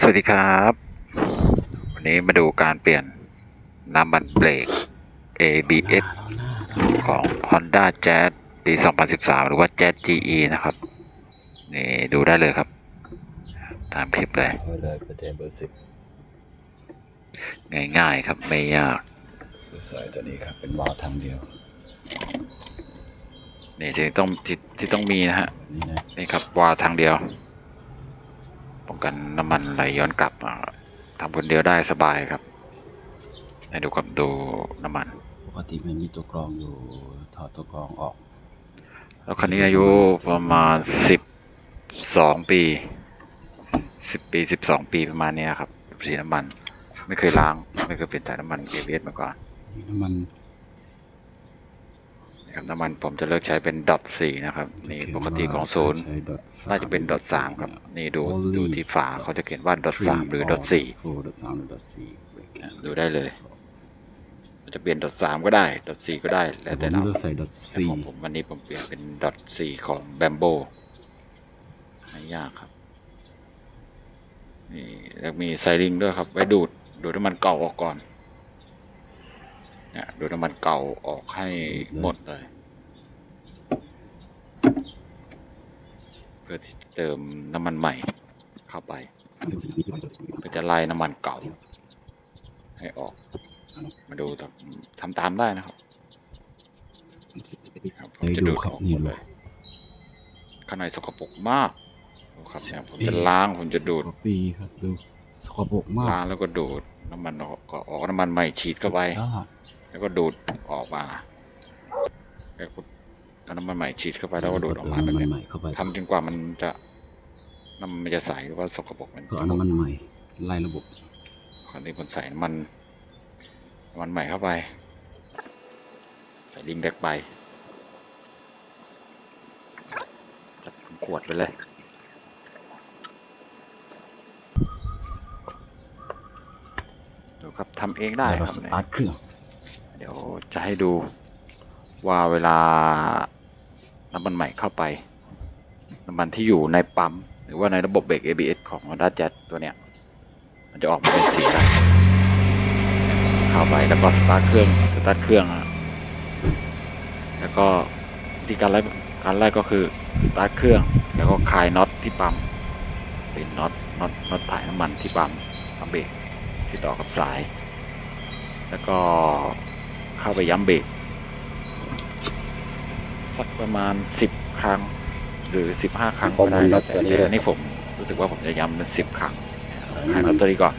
สวัสดีครับ วันนี้มาดูการเปลี่ยนน้ำมันเบรก ABS ของ Honda Jazz ปี 2013 หรือว่า Jazz GE นะครับ นี่ดูได้เลยครับ ตามคลิปเลยเอาเลยประเทศเบอร์สิบง่ายๆครับ ไม่ยากสวยๆตัวนี้ครับ เป็นวาล์วทางเดียว นี่ที่ต้องที่ที่ต้องมีนะฮะแบบนี้นะนี่ครับวาล์วทางเดียว ป้องกันน้ำมันไหลย้อนกลับอ่าทำคนเดียวได้สบายครับให้ดูกับดูน้ำมัน ปกติมันมีตัวกรองอยู่ ถอดตัวกรองออก แล้วคันนี้อายุประมาณสิบสองปีสิบปีสิบสองปีประมาณเนี้ยครับสีน้ำมัน ไม่เคยล้าง ไม่เคยเปลี่ยนสายน้ำมันเอเวสมาก่อนนี่น้ำมันนะ ครับน้ำมันผมจะเลือกใช้เป็นดอทสี่นะครับ นี่ปกติของศูนย์ใช้ดอทสมน่าจะเป็นดอทสามครับ นี่ดู Only ดูที่ฝาเขาจะเขียนว่าดอทสามหรือดอทสี่โฟดอทสามหรือดอทสี่ดูได้เลยมันจะเปลี่ยนดอทสามก็ได้ดอทสี่ก็ได้แต่แล้วผแต่มเราเลือกใส่ดอทแต่สี่ของผมวันนี้ผมเปลี่ยนเป็นดอทสี่ของแบมโบไม่ยากครับนี่แล้วมีไซริงด้วยครับไว้ดูดดูดน้ำมันเก่าออกก่อน เนี่ยดูดน้ำมันเก่าออกให้หมดเลย เพื่อที่จะเติมน้ำมันใหม่เข้าไปก็จะไล่น้ำมันเก่า ให้ออก มาดูครับทำตามได้นะครับครับผมให้จะดูดูดครับออกนี่หมดดูเลยข้างในสกปรกมากดูครับเนี่ยผมจะล้างผมจะดูดสิบกว่าปีครับดูสกปรกมากล้างแล้วก็ดูดน้ำมันออกก็ออกน้ำมันใหม่ฉีดเข้าไปสุดยอด แล้วก็ดูดออกมาแล้วก็เอาน้ำมันใหม่ฉีดเข้าไปแล้วก็ดูดออกมาเติแบบน้ำมันเนี้ยใหม่เข้าไปทำจนกว่ามันจะน้ำมันจะใสหรือว่าสกปรกมันก็เอาน้ำมันใหม่ไล่ระบบคราวนี้ผมใส่น้ำมันน้ำมันใหม่เข้าไป ใส่ลิงแดกไปจัดเป็นขวดไปเลยดูครับทำเองได้แล้วคเรารับสตาร์ทเครื่อง เดี๋ยวจะให้ดูว่าเวลาน้ำมันใหม่เข้าไป น้ำมันที่อยู่ในปั๊ม หรือว่าในระบบเบรก ABS ของ Honda Jazz ตัวเนี้ย มันจะออกมาเป็นสีอะไรเข้าไปแล้วก็สตาร์ทเครื่องสตาร์ทเครื่อง แล้วก็วิธีการไล่การไล่ก็คือสตาร์ทเครื่อง แล้วก็คลายน็อตที่ปั๊มเป็นน็อตน็อตน็อตถ่ายน้ำมันที่ปั๊มปั๊มเบรกที่ต่อกับสาย แล้วก็ เข้าไปย้ำเบรกสักประมาณสิบครั้ง หรือสิบห้าครั้งก็ได้แล้วแต่แต่อันนี่ผมรู้สึกว่าผมจะย้ำเป็นสิบครั้งหายน็อตตัวนี้ก่อน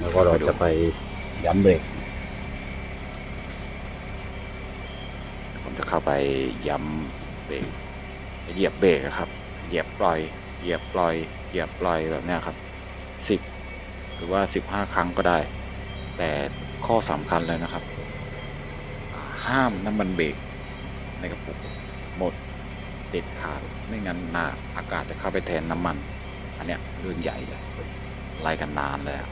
แล้วก็เราจะไปย้ำเบรกผมจะเข้าไปย้ำเบรกเหยียบเบรกอะครับ เหยียบปล่อย เหยียบปล่อย เหยียบปล่อยแบบเนี้ยครับ สิบหรือว่าสิบห้าครั้งก็ได้ แต่ข้อสำคัญเลยนะครับ ห้ามน้ำมันเบรกในกระปุกหมดเด็ดขาดไม่งั้นนาอากาศจะเข้าไปแทนน้ำมัน อันเนี้ยเรื่องใหญ่เลยไล่กันนานเลยอะ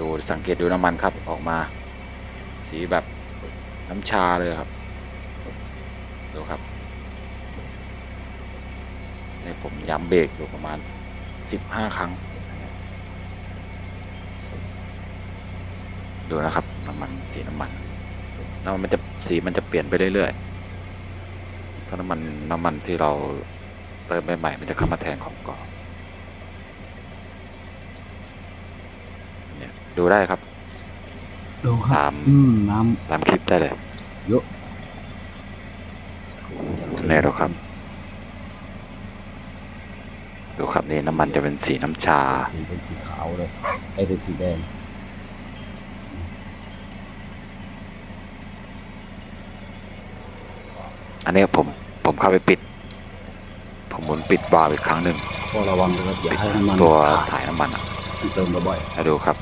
ดูสังเกตดูน้ำมันครับออกมา สีแบบน้ำชาเลยครับ ดูครับนี่ผมย้ำเบรกอยู่ประมาณ สิบห้าครั้ง ดูนะครับน้ำมันสีน้ำมันน้ำมันมันจะสีมันจะเปลี่ยนไปเรื่อยๆเพราะน้ำมันน้ำมันที่เราเติมใหม่ๆมันจะเข้ามาแทนของเก่อนเนี่ยดูได้ครับดูครัตาบมอืมน้ตามคลิปได้เลยำเยอะแน่ดูครับ ดูครับนี่น้ำมันจะเป็นสีน้ำชา สีเป็นสีขาวเลยไอ้เป็นสีแดงอันนี้ผมผมเข้าไปปิด ผมหมุนปิดวาล์วอีกครั้งหนึ่งก็ระวังนะครับอย่าให้น้ำมันตัวขาดถ่ายน้ำมันอะเติมบ่อยให้ดูครับ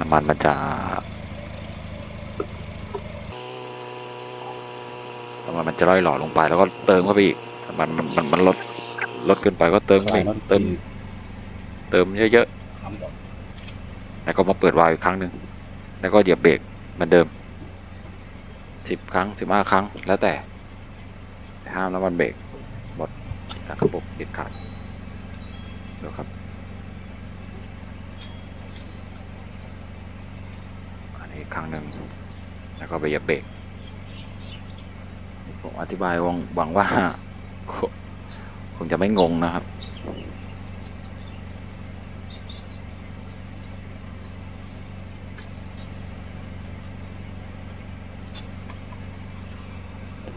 น้ำมันมันจะน้ำมันมันจะร่อยหล่อลงไปแล้วก็เติมเข้าไปอีกน้ำมันมันมันมันลด ลดเกินไปก็เติมๆเข้าไปคลายอีกน็อตเติมทีเติมเยอะทำก่อนๆแล้วก็มาเปิดวาล์วอีกครั้งหนึ่ง แล้วก็เหยียบเบรกเหมือนเดิมสิบครั้งสิบห้าครั้ง แล้วแต่แต่ห้ามน้ำมันเบรกหมดจากระบบเด็ดขาดดูครับ อันนี้อีกครั้งหนึ่ง แล้วก็ไปเหยับเบรกผมอธิบายหวังหวังว่าคง คงจะไม่งงนะครับ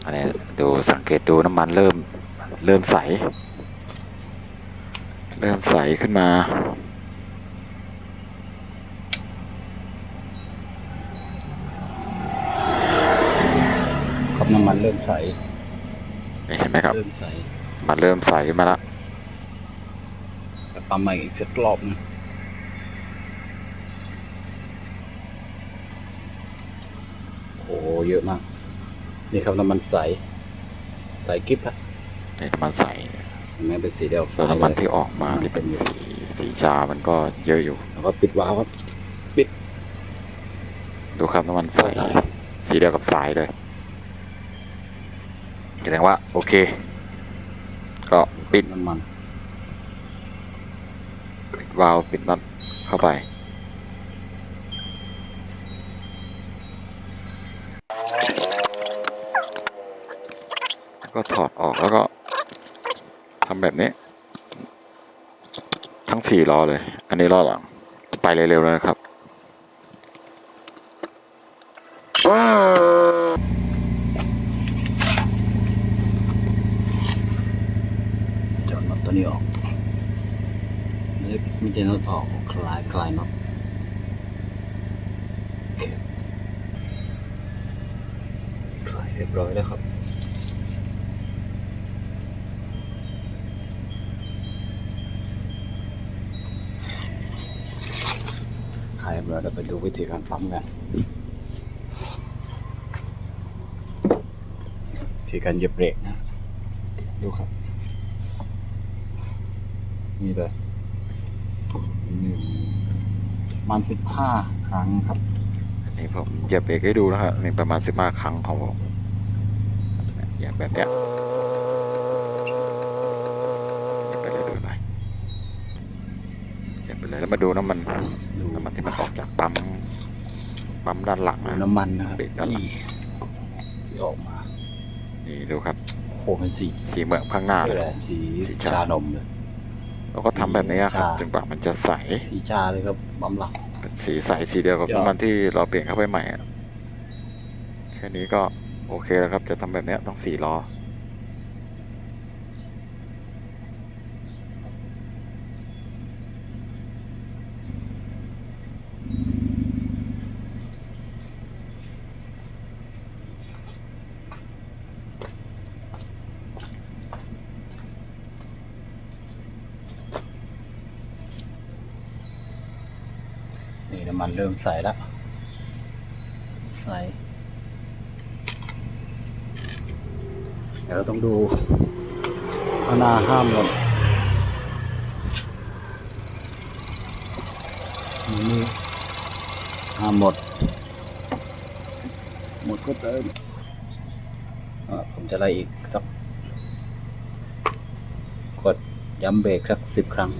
อันนี้ดูสังเกตดูน้ำมันเริ่มเริ่มใส เริ่มใสขึ้นมาครับน้ำมันเริ่มใสนี่เห็นไหมครับ เริ่มใส มันเริ่มใสขึ้นมาแล้วแต่ปั๊มใหม่อีกสักรอบนึงโอ้โหเยอะมาก นี่ครับน้ำมันใส ใสกิ๊บละนี่น้ำมันใสเห็นไหมเป็นสีเดียวส่วนน้ำมันใสเลยที่ออกมาที่เป็นสีสีชา มันก็เยอะอยู่ แล้วก็ปิดวาล์วครับดูครับน้ำมันใส สีเดียวกับสายเลยแสดงว่า โอเคก็ ปิดน้ำมันปิดวาล์วปิดน็อตเข้าไป ก็ถอดออกแล้วก็ทำแบบนี้ ทั้งสี่ล้อเลย อันนี้ล้อหลัง ไปเร็วๆเลยนะครับ จอดน็อตตัวนี้ออกไม่ไม่ใช่น็อตออกคลายคลายน็อตโอเคคลายเรียบร้อยแล้วครับ คลายเรียบร้อยเราไปดูวิธีการปั๊มกันวิธีการเหยียบเบรกนะ ดูครับ นี่เลยหนึ่งประมันสิบห้าครั้งครับอันนี้ผมเหยียบเบรกให้ดูนะฮะนี่ประมาณสิบห้าครั้งของผมเหยียบแบบเนี้ย เหยียบไปเลยแล้วมาดูน้ำมันดูน้ำมันที่มันออกจากปั๊มปั๊มด้านหลังดูนะน้ำมันนะครับเบรกด้านหลังที่ออกมา นี่ดูครับโอ้โหเป็นสีสีเหมืองข้างหน้าเลเลยยสีสีชาชานมเลยเราก็ทำแบบนี้ครับสีชาจนกว่ามันจะใสสีชาเลยครับปั๊มหลังเป็นสีใสสีเดียวกับสุดยอดน้ำมันที่เราเปลี่ยนเข้าไปใหม่อะแค่นี้ก็โอเคแล้วครับจะทำแบบเนี้ยต้องสี่ล้อ เริ่มใส่แล้ว ใส่เดี๋ยวเราต้องดูข้านาห้ามหล่นนี่ห้ามหมด หมดก็เติมอะผมจะไล่อีกสัก กดย้ำเบรกสักสิบครั้ง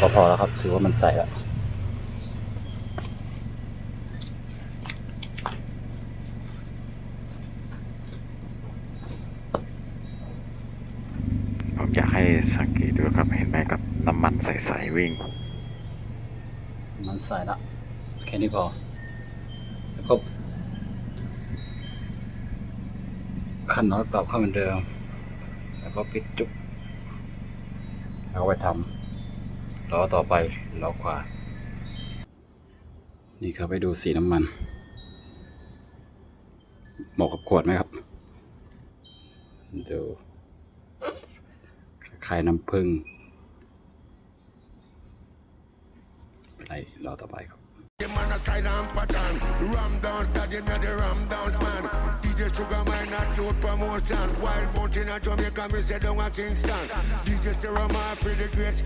พอพอแล้วครับ ถือว่ามันใส่แล้วผมอยากให้สังเกตดูครับเห็นไหมกับน้ำมันใสๆวิ่ง มันใส่ละแค่นี้พอแล้วก็ขันน็อตกลับเข้าเหมือนเดิม แล้วก็ปิดจุกแล้วก็ไปทำ ล้อต่อไปล้อขวา นี่ครับไปดูสีน้ำมันเหมาะกับขวดไหมครับดูคล้ายน้ำผึ้งอะไรรอต่อไปครับ style and pattern. Ram dance, you know the ram dance man. DJ DJ Sugar Man not do promotion. Wild mountain in Jamaica, me say down a Kingston. DJ Stereo Man for the great.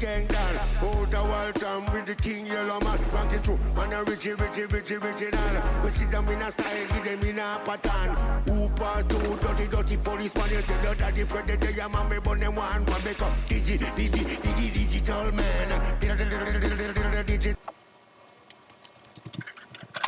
Out a Walton with the King Yellow Man. Ranking through, man a Richie, Richie, Richie, down. We sit them in a style, give them in a pattern. Who pass through dirty, dirty police man? You tell your daddy, predator, your me burn them one. One make up, digi, digi, digi, digital man. Digi, เ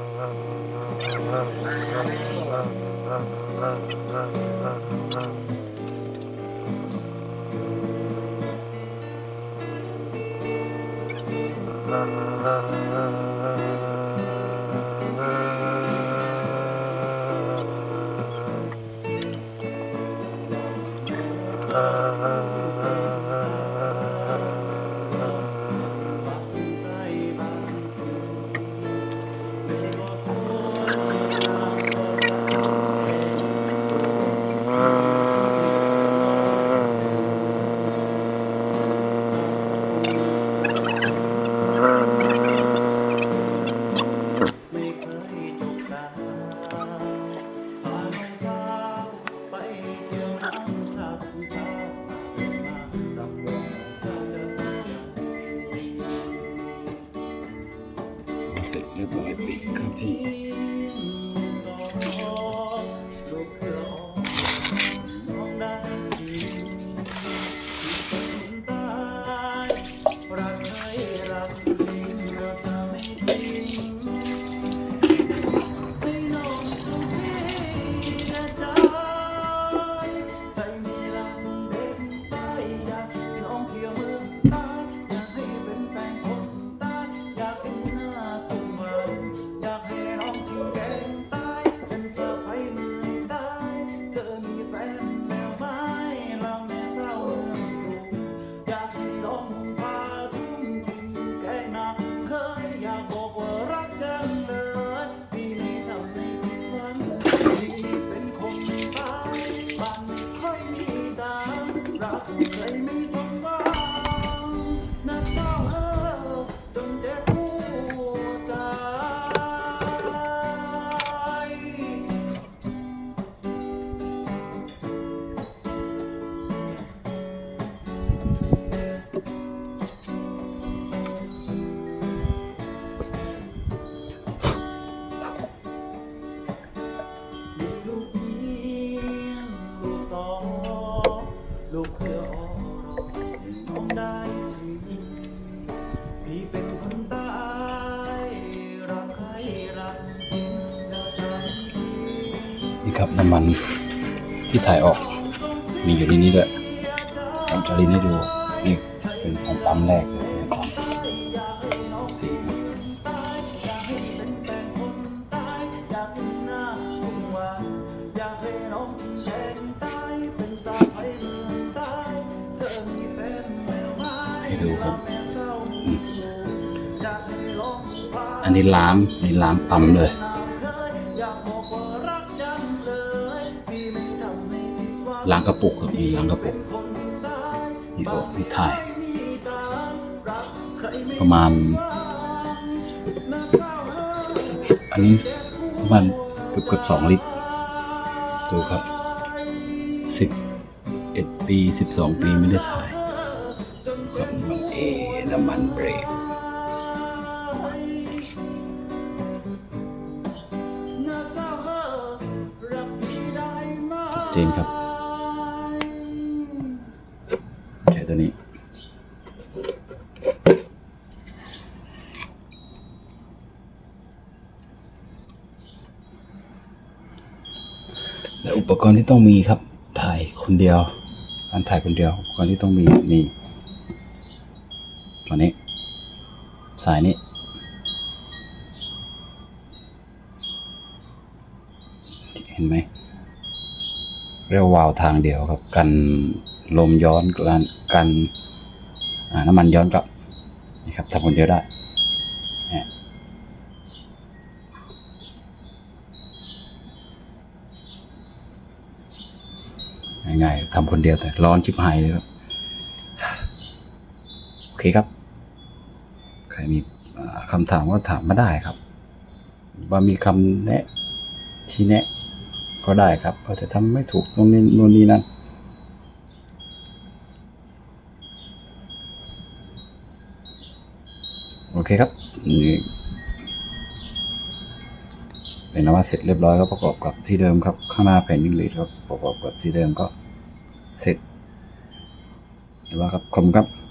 นะครับน้ำมันที่ถ่ายออก มีอยู่ในนี้ด้วยผมจะรีนให้ดูนี่เป็นของปั๊มแรกเลยนะครับสีอยากให้เป็นแฟนคนตายอยากเห็นหน้าคุณหวานอยากให้น้องสีให้ดูครับแม่เศร้างอันนี้ล้ามนี่ล้ามปั๊มเลย ล้างกระปุกครับนี่ล้างกระปุกนี่ออกที่ถ่าย ประมาณ อันนี้ประมาณเกือบเกือบสองลิตร ดูครับสิบเอ็ดปีสิบสองปีไม่ได้ถ่ายครับมันเอน้ำมันเบรกน่าเศร้าเฮ้ยรักพี่ได้ไหมชัดเจนครับ ใช้ตัวนี้ และอุ ปกรณ์ที่ต้องมีครับ ถ่ายคนเดียว การถ่ายคนเดียว อุปกรณ์ที่ต้องมีมีตัวนี้ สายนี้เห็นไหมเรียกวาวาวทางเดียวครับ กันลมย้อนกันกันน้ำมันย้อนกลับนี่ครับทำคนเดียวได้ ง่ายๆทำคนเดียวแต่ร้อนชิบหายเลยครับ โอเคครับ ใครมีคำถามก็ถามมาได้ครับ ว่ามีคำแนะชี้แนะ ก็ได้ครับอาจจะทำไม่ถูกตรงนี้นู่นนี่นั่นโอเคครับนี่เป็นนว่าเสร็จเรียบร้อยก็ประกอบกับที่เดิมครับ ข้างหน้าแผ่นนิ่งลีดครับประกอบกับที่เดิมก็ เสร็จแต่ว่าครับขอบคุณครับ